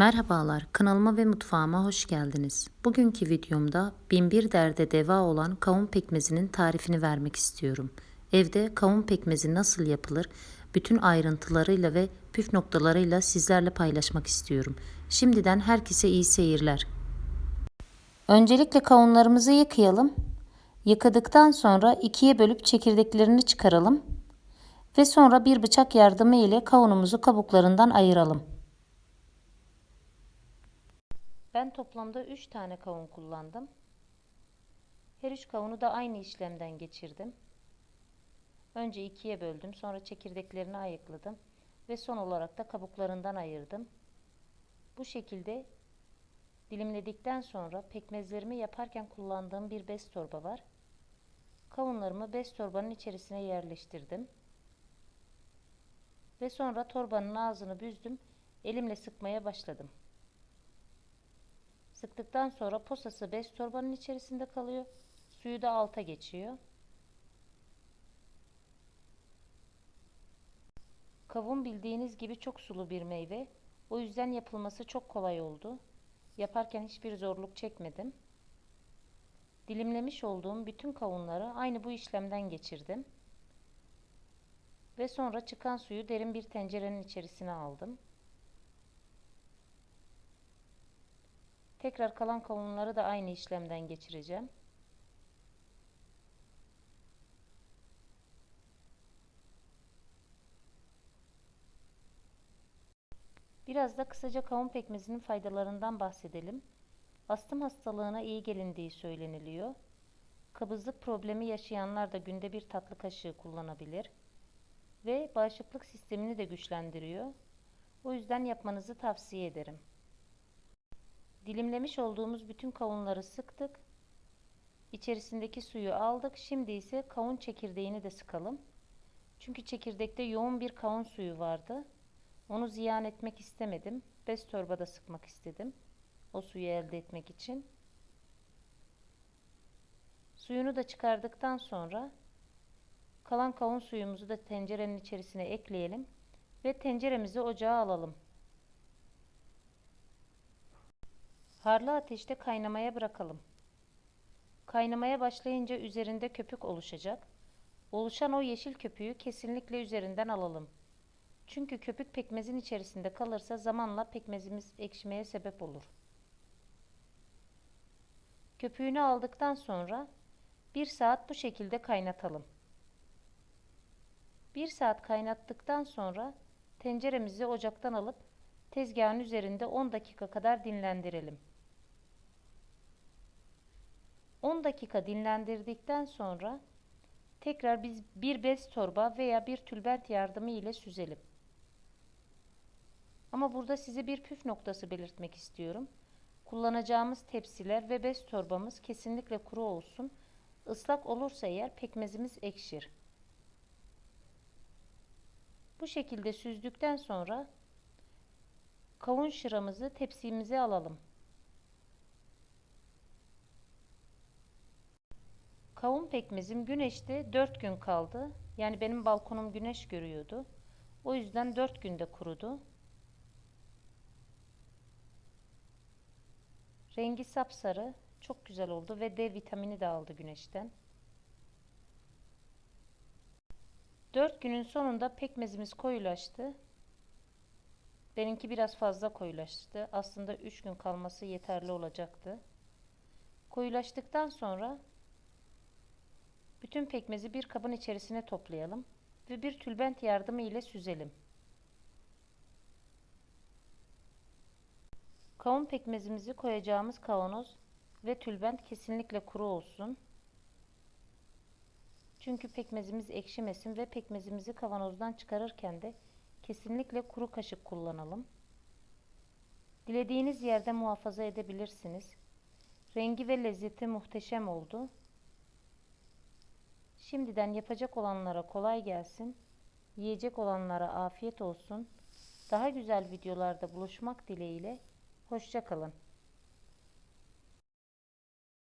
Merhabalar, kanalıma ve mutfağıma hoş geldiniz. Bugünkü videomda binbir derde deva olan kavun pekmezinin tarifini vermek istiyorum. Evde kavun pekmezi nasıl yapılır, bütün ayrıntılarıyla ve püf noktalarıyla sizlerle paylaşmak istiyorum. Şimdiden herkese iyi seyirler. Öncelikle kavunlarımızı yıkayalım. Yıkadıktan sonra ikiye bölüp çekirdeklerini çıkaralım. Ve sonra bir bıçak yardımı ile kavunumuzu kabuklarından ayıralım. Ben toplamda 3 tane kavun kullandım. Her üç kavunu da aynı işlemden geçirdim. Önce ikiye böldüm, sonra çekirdeklerini ayıkladım ve son olarak da kabuklarından ayırdım. Bu şekilde dilimledikten sonra pekmezlerimi yaparken kullandığım bir bez torba var. Kavunlarımı bez torbanın içerisine yerleştirdim. Ve sonra torbanın ağzını büzdüm, elimle sıkmaya başladım. Sıktıktan sonra posası bez torbanın içerisinde kalıyor. Suyu da alta geçiyor. Kavun bildiğiniz gibi çok sulu bir meyve. O yüzden yapılması çok kolay oldu. Yaparken hiçbir zorluk çekmedim. Dilimlemiş olduğum bütün kavunları aynı bu işlemden geçirdim. Ve sonra çıkan suyu derin bir tencerenin içerisine aldım. Tekrar kalan kavunları da aynı işlemden geçireceğim. Biraz da kısaca kavun pekmezinin faydalarından bahsedelim. Astım hastalığına iyi gelindiği söyleniliyor. Kabızlık problemi yaşayanlar da günde bir tatlı kaşığı kullanabilir. Ve bağışıklık sistemini de güçlendiriyor. O yüzden yapmanızı tavsiye ederim. Dilimlemiş olduğumuz bütün kavunları sıktık. İçerisindeki suyu aldık. Şimdi ise kavun çekirdeğini de sıkalım. Çünkü çekirdekte yoğun bir kavun suyu vardı. Onu ziyan etmek istemedim. Bez torbada sıkmak istedim. O suyu elde etmek için. Suyunu da çıkardıktan sonra kalan kavun suyumuzu da tencerenin içerisine ekleyelim ve tenceremizi ocağa alalım. Harlı ateşte kaynamaya bırakalım. Kaynamaya başlayınca üzerinde köpük oluşacak. Oluşan o yeşil köpüğü kesinlikle üzerinden alalım. Çünkü köpük pekmezin içerisinde kalırsa zamanla pekmezimiz ekşimeye sebep olur. Köpüğünü aldıktan sonra bir saat bu şekilde kaynatalım. Bir saat kaynattıktan sonra tenceremizi ocaktan alıp tezgahın üzerinde 10 dakika kadar dinlendirelim. 10 dakika dinlendirdikten sonra tekrar biz bir bez torba veya bir tülbent yardımı ile süzelim. Ama burada size bir püf noktası belirtmek istiyorum. Kullanacağımız tepsiler ve bez torbamız kesinlikle kuru olsun. Islak olursa eğer pekmezimiz ekşir. Bu şekilde süzdükten sonra kavun şıramızı tepsimize alalım. Kavun pekmezim güneşte 4 gün kaldı. Yani benim balkonum güneş görüyordu. O yüzden 4 günde kurudu. Rengi sapsarı, çok güzel oldu ve D vitamini de aldı güneşten. 4 günün sonunda pekmezimiz koyulaştı. Benimki biraz fazla koyulaştı. Aslında 3 gün kalması yeterli olacaktı. Koyulaştıktan sonra bütün pekmezi bir kabın içerisine toplayalım ve bir tülbent yardımı ile süzelim. Kavun pekmezimizi koyacağımız kavanoz ve tülbent kesinlikle kuru olsun. Çünkü pekmezimiz ekşimesin ve pekmezimizi kavanozdan çıkarırken de kesinlikle kuru kaşık kullanalım. Dilediğiniz yerde muhafaza edebilirsiniz. Rengi ve lezzeti muhteşem oldu. Şimdiden yapacak olanlara kolay gelsin. Yiyecek olanlara afiyet olsun. Daha güzel videolarda buluşmak dileğiyle. Hoşçakalın.